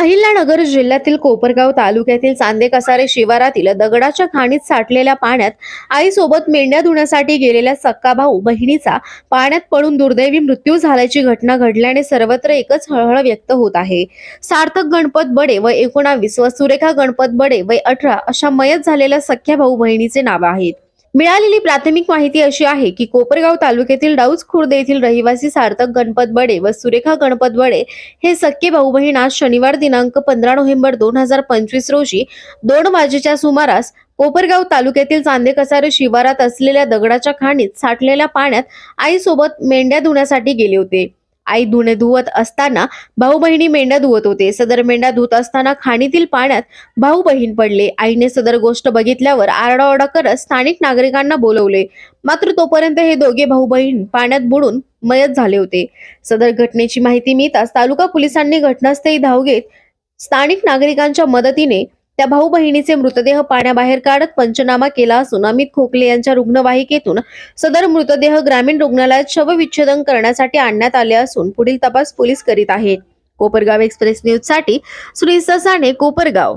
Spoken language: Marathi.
अहिल्यानगर जिल्ह्यातील कोपरगाव तालुक्यातील चांदे कसारे शिवारातील दगडाच्या खाणीत साठलेल्या पाण्यात आईसोबत मेंढ्या धुण्यासाठी गेलेल्या सक्का भाऊ बहिणीचा पाण्यात पडून दुर्दैवी मृत्यू झाल्याची घटना घडल्याने सर्वत्र एकच हळहळ व्यक्त होत आहे. सार्थक गणपत बडे व एकोणावीस व सुरेखा गणपत बडे व अठरा अशा मयत झालेल्या सख्या भाऊ बहिणीचे नाव आहेत. मिळालेली प्राथमिक माहिती अशी आहे की कोपरगाव तालुक्यातील डाऊज खुर्द येथील रहिवासी सार्थक गणपत बडे व सुरेखा गणपत बडे हे सख्खे भाऊ बहीण आज शनिवार दिनांक पंधरा नोव्हेंबर दोन हजार पंचवीस रोजी दोन वाजेच्या सुमारास कोपरगाव तालुक्यातील चांदे कसारे शिवारात असलेल्या दगडाच्या खाणीत साठलेल्या पाण्यात आईसोबत मेंढ्या धुण्यासाठी गेले होते. आई धुणे धुवत असताना भाऊ बहिणी मेंढ्या धुवत होते. सदर मेंढ्या धुत असताना खाणीतील पाण्यात भाऊ बहीण पडले. आईने सदर गोष्ट बघितल्यावर आरडाओरडा करत स्थानिक नागरिकांना बोलवले. मात्र तोपर्यंत हे दोघे भाऊ बहीण पाण्यात बुडून मयत झाले होते. सदर घटनेची माहिती मिळताच तालुका पोलिसांनी घटनास्थळी धाव घेत स्थानिक नागरिकांच्या मदतीने त्या भाऊ बहिणीचे मृतदेह पाण्याबाहेर काढत पंचनामा केला असून अमित खोकले यांच्या रुग्णवाहिकेतून सदर मृतदेह ग्रामीण रुग्णालयात शवविच्छेदन करण्यासाठी आणण्यात आले असून पुढील तपास पोलीस करीत आहेत. कोपरगाव एक्सप्रेस न्यूजसाठी सुनील ससाणे कोपरगाव.